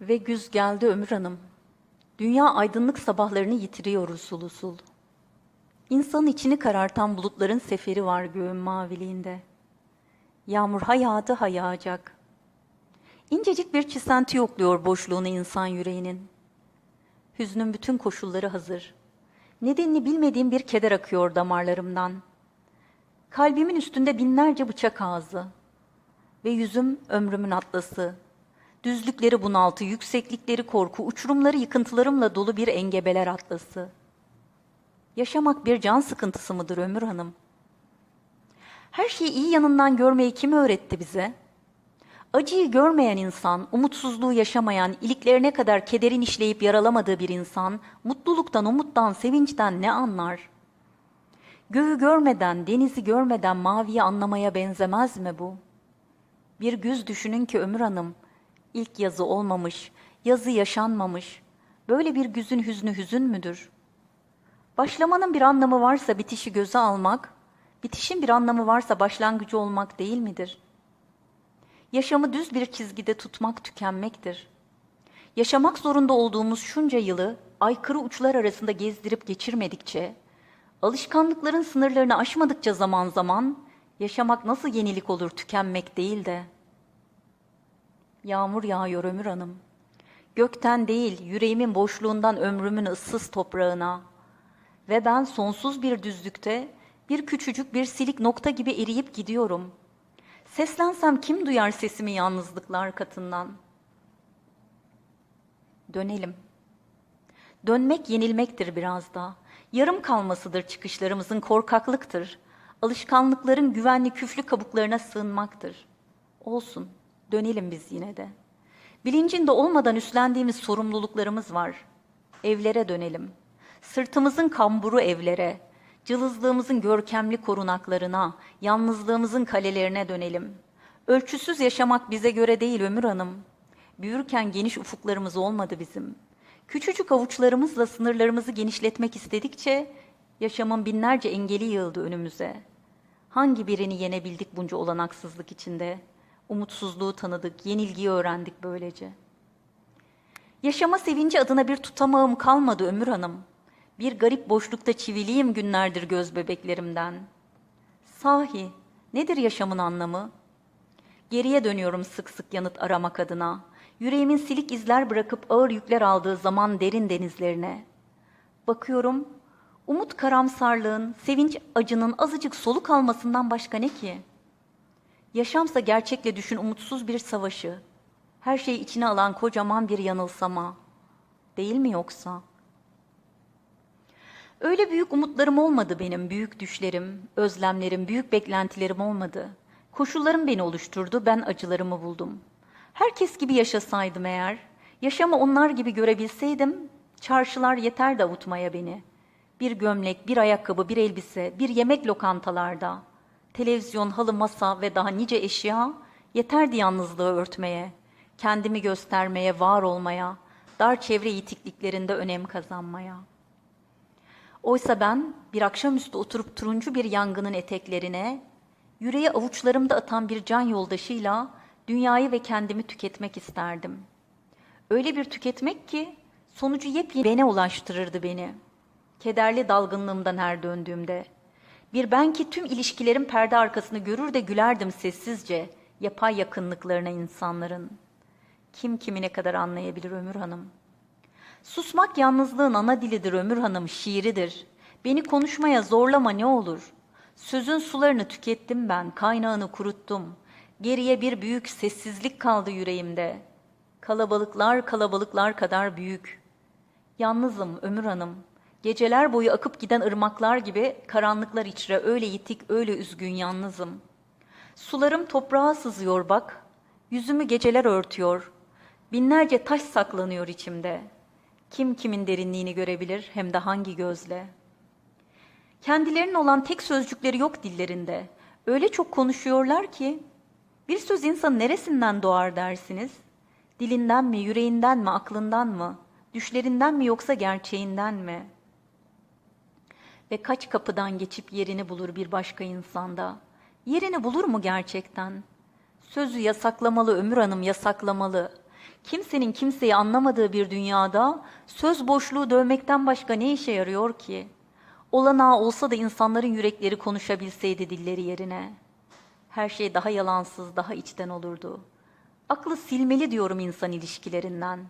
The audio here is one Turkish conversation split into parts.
Ve güz geldi Ömür Hanım. Dünya aydınlık sabahlarını yitiriyor usul usul. İnsanın içini karartan bulutların seferi var göğün maviliğinde. Yağmur ha yağdı ha yağacak. İncecik bir çisenti yokluyor boşluğunu insan yüreğinin. Hüznün bütün koşulları hazır. Nedenini bilmediğim bir keder akıyor damarlarımdan. Kalbimin üstünde binlerce bıçak ağzı. Ve yüzüm ömrümün atlası. Düzlükleri bunaltı, yükseklikleri korku, uçurumları yıkıntılarımla dolu bir engebeler atlası. Yaşamak bir can sıkıntısı mıdır Ömür Hanım? Her şeyi iyi yanından görmeyi kim öğretti bize? Acıyı görmeyen insan, umutsuzluğu yaşamayan, iliklerine kadar kederin işleyip yaralamadığı bir insan, mutluluktan, umuttan, sevinçten ne anlar? Göğü görmeden, denizi görmeden maviyi anlamaya benzemez mi bu? Bir güz düşünün ki Ömür Hanım, ilk yazı olmamış, yazı yaşanmamış. Böyle bir güzün hüznü hüzün müdür? Başlamanın bir anlamı varsa bitişi göze almak, bitişin bir anlamı varsa başlangıcı olmak değil midir? Yaşamı düz bir çizgide tutmak tükenmektir. Yaşamak zorunda olduğumuz şunca yılı aykırı uçlar arasında gezdirip geçirmedikçe, alışkanlıkların sınırlarını aşmadıkça zaman zaman yaşamak nasıl yenilik olur tükenmek değil de. Yağmur yağıyor Ömür Hanım. Gökten değil, yüreğimin boşluğundan ömrümün ıssız toprağına. Ve ben sonsuz bir düzlükte, bir küçücük bir silik nokta gibi eriyip gidiyorum. Seslensem kim duyar sesimi yalnızlıklar katından? Dönelim. Dönmek yenilmektir biraz da. Yarım kalmasıdır çıkışlarımızın korkaklıktır. Alışkanlıkların güvenli küflü kabuklarına sığınmaktır. Olsun, dönelim biz yine de. Bilincinde olmadan üstlendiğimiz sorumluluklarımız var. Evlere dönelim. Sırtımızın kamburu evlere, cılızlığımızın görkemli korunaklarına, yalnızlığımızın kalelerine dönelim. Ölçüsüz yaşamak bize göre değil Ömür Hanım. Büyürken geniş ufuklarımız olmadı bizim. Küçücük avuçlarımızla sınırlarımızı genişletmek istedikçe yaşamın binlerce engeli yığıldı önümüze. Hangi birini yenebildik bunca olanaksızlık içinde? Umutsuzluğu tanıdık, yenilgiyi öğrendik böylece. Yaşama sevinci adına bir tutamağım kalmadı Ömür Hanım. Bir garip boşlukta çiviliyim günlerdir göz bebeklerimden. Sahi, nedir yaşamın anlamı? Geriye dönüyorum sık sık yanıt aramak adına. Yüreğimin silik izler bırakıp ağır yükler aldığı zaman derin denizlerine. Bakıyorum, umut karamsarlığın, sevinç acının azıcık soluk almasından başka ne ki? Yaşamsa gerçekle düşün umutsuz bir savaşı. Her şeyi içine alan kocaman bir yanılsama. Değil mi yoksa?'' Öyle büyük umutlarım olmadı benim, büyük düşlerim, özlemlerim, büyük beklentilerim olmadı. Koşullarım beni oluşturdu, ben acılarımı buldum. Herkes gibi yaşasaydım eğer, yaşamı onlar gibi görebilseydim, çarşılar yeter de avutmaya beni. Bir gömlek, bir ayakkabı, bir elbise, bir yemek lokantalarda, televizyon, halı, masa ve daha nice eşya yeterdi yalnızlığı örtmeye, kendimi göstermeye, var olmaya, dar çevre yitikliklerinde önem kazanmaya.'' Oysa ben bir akşamüstü oturup turuncu bir yangının eteklerine, yüreği avuçlarımda atan bir can yoldaşıyla dünyayı ve kendimi tüketmek isterdim. Öyle bir tüketmek ki sonucu yepyeni bene ulaştırırdı beni. Kederli dalgınlığımdan her döndüğümde. Bir ben ki tüm ilişkilerin perde arkasını görür de gülerdim sessizce yapay yakınlıklarına insanların. Kim kimine kadar anlayabilir Ömür Hanım?'' Susmak yalnızlığın ana dilidir Ömür Hanım, şiiridir. Beni konuşmaya zorlama ne olur. Sözün sularını tükettim ben, kaynağını kuruttum. Geriye bir büyük sessizlik kaldı yüreğimde. Kalabalıklar kalabalıklar kadar büyük. Yalnızım Ömür Hanım. Geceler boyu akıp giden ırmaklar gibi karanlıklar içre öyle yitik, öyle üzgün yalnızım. Sularım toprağa sızıyor bak. Yüzümü geceler örtüyor. Binlerce taş saklanıyor içimde.'' Kim kimin derinliğini görebilir hem de hangi gözle? Kendilerinin olan tek sözcükleri yok dillerinde. Öyle çok konuşuyorlar ki bir söz insanın neresinden doğar dersiniz? Dilinden mi, yüreğinden mi, aklından mı? Düşlerinden mi yoksa gerçeğinden mi? Ve kaç kapıdan geçip yerini bulur bir başka insanda? Yerini bulur mu gerçekten? Sözü yasaklamalı Ömür Hanım yasaklamalı. Kimsenin kimseyi anlamadığı bir dünyada söz boşluğu dövmekten başka ne işe yarıyor ki? Olanağı olsa da insanların yürekleri konuşabilseydi dilleri yerine. Her şey daha yalansız, daha içten olurdu. Aklı silmeli diyorum insan ilişkilerinden.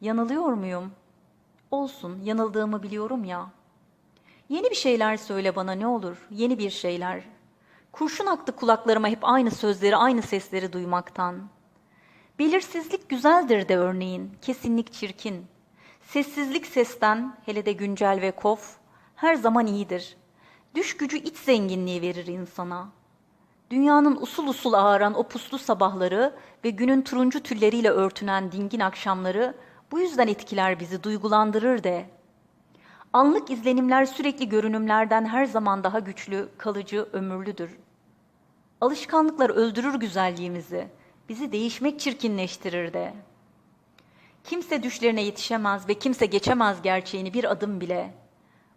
Yanılıyor muyum? Olsun, yanıldığımı biliyorum ya. Yeni bir şeyler söyle bana ne olur, yeni bir şeyler. Kurşun aktı kulaklarıma hep aynı sözleri, aynı sesleri duymaktan. Belirsizlik güzeldir de örneğin, kesinlik çirkin. Sessizlik sesten, hele de güncel ve kof, her zaman iyidir. Düş gücü iç zenginliği verir insana. Dünyanın usul usul ağaran o puslu sabahları ve günün turuncu tülleriyle örtünen dingin akşamları bu yüzden etkiler bizi, duygulandırır de. Anlık izlenimler sürekli görünümlerden her zaman daha güçlü, kalıcı, ömürlüdür. Alışkanlıklar öldürür güzelliğimizi, bizi değişmek çirkinleştirir de. Kimse düşlerine yetişemez ve kimse geçemez gerçeğini bir adım bile.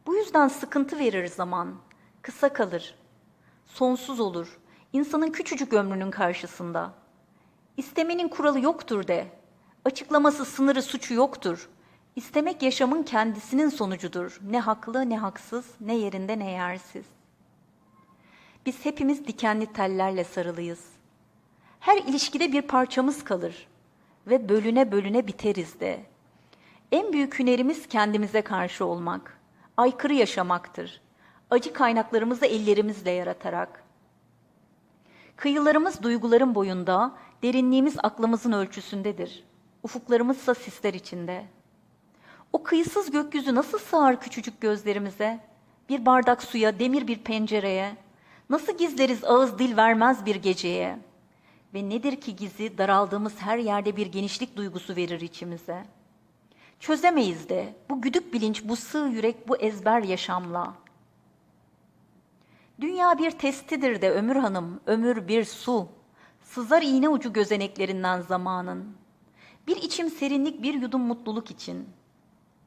Bu yüzden sıkıntı verir zaman, kısa kalır, sonsuz olur, insanın küçücük ömrünün karşısında. İstemenin kuralı yoktur de, açıklaması sınırı suçu yoktur. İstemek yaşamın kendisinin sonucudur. Ne haklı ne haksız, ne yerinde ne yersiz. Biz hepimiz dikenli tellerle sarılıyız. Her ilişkide bir parçamız kalır ve bölüne bölüne biteriz de. En büyük hünerimiz kendimize karşı olmak, aykırı yaşamaktır. Acı kaynaklarımızı ellerimizle yaratarak. Kıyılarımız duyguların boyunda, derinliğimiz aklımızın ölçüsündedir. Ufuklarımızsa sisler içinde. O kıyısız gökyüzü nasıl sığar küçücük gözlerimize? Bir bardak suya, demir bir pencereye. Nasıl gizleriz ağız dil vermez bir geceye? Ve nedir ki gizi daraldığımız her yerde bir genişlik duygusu verir içimize. Çözemeyiz de bu güdük bilinç, bu sığ yürek, bu ezber yaşamla. Dünya bir testidir de ömür hanım, ömür bir su. Sızar iğne ucu gözeneklerinden zamanın. Bir içim serinlik, bir yudum mutluluk için.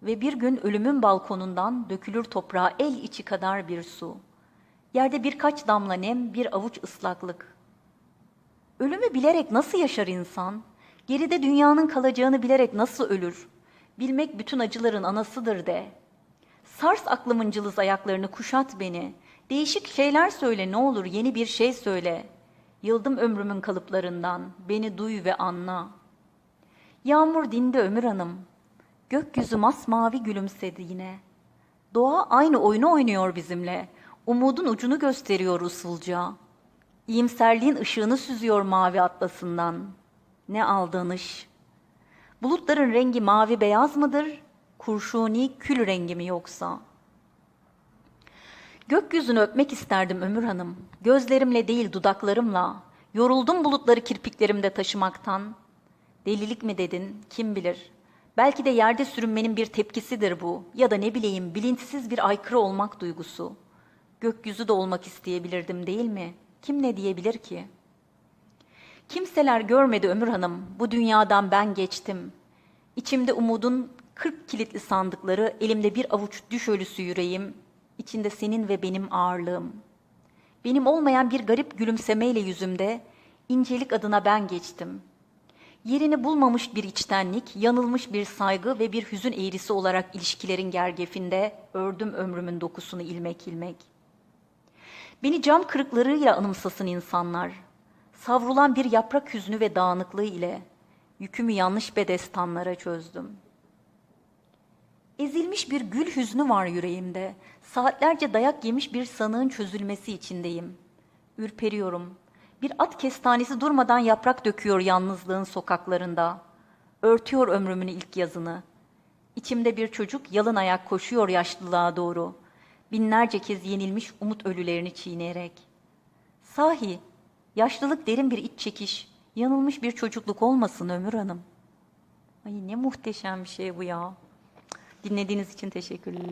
Ve bir gün ölümün balkonundan dökülür toprağa el içi kadar bir su. Yerde birkaç damla nem, bir avuç ıslaklık. Ölümü bilerek nasıl yaşar insan? Geride dünyanın kalacağını bilerek nasıl ölür? Bilmek bütün acıların anasıdır de. Sars aklımın cılız ayaklarını kuşat beni. Değişik şeyler söyle ne olur yeni bir şey söyle. Yıldım ömrümün kalıplarından. Beni duy ve anla. Yağmur dindi ömür hanım. Gökyüzü masmavi gülümsedi yine. Doğa aynı oyunu oynuyor bizimle. Umudun ucunu gösteriyor usulca. İyimserliğin ışığını süzüyor mavi atlasından. Ne aldanış. Bulutların rengi mavi beyaz mıdır? Kurşuni kül rengi mi yoksa? Gökyüzünü öpmek isterdim Ömür Hanım. Gözlerimle değil dudaklarımla. Yoruldum bulutları kirpiklerimde taşımaktan. Delilik mi dedin? Kim bilir? Belki de yerde sürünmenin bir tepkisidir bu. Ya da ne bileyim bilinçsiz bir aykırı olmak duygusu. Gökyüzü de olmak isteyebilirdim değil mi? Kim ne diyebilir ki? Kimseler görmedi Ömür Hanım. Bu dünyadan ben geçtim. İçimde umudun kırk kilitli sandıkları, elimde bir avuç düş ölüsü yüreğim, içinde senin ve benim ağırlığım. Benim olmayan bir garip gülümsemeyle yüzümde, incelik adına ben geçtim. Yerini bulmamış bir içtenlik, yanılmış bir saygı ve bir hüzün eğrisi olarak ilişkilerin gergefinde ördüm ömrümün dokusunu ilmek ilmek. Beni cam kırıklarıyla anımsasın insanlar. Savrulan bir yaprak hüznü ve dağınıklığı ile yükümü yanlış bedestanlara çözdüm. Ezilmiş bir gül hüznü var yüreğimde. Saatlerce dayak yemiş bir sanığın çözülmesi içindeyim. Ürperiyorum. Bir at kestanesi durmadan yaprak döküyor yalnızlığın sokaklarında. Örtüyor ömrümün ilk yazını. İçimde bir çocuk yalın ayak koşuyor yaşlılığa doğru. Binlerce kez yenilmiş umut ölülerini çiğneyerek. Sahi, yaşlılık derin bir iç çekiş, yanılmış bir çocukluk olmasın Ömür Hanım. Ay ne muhteşem bir şey bu ya. Dinlediğiniz için teşekkürler.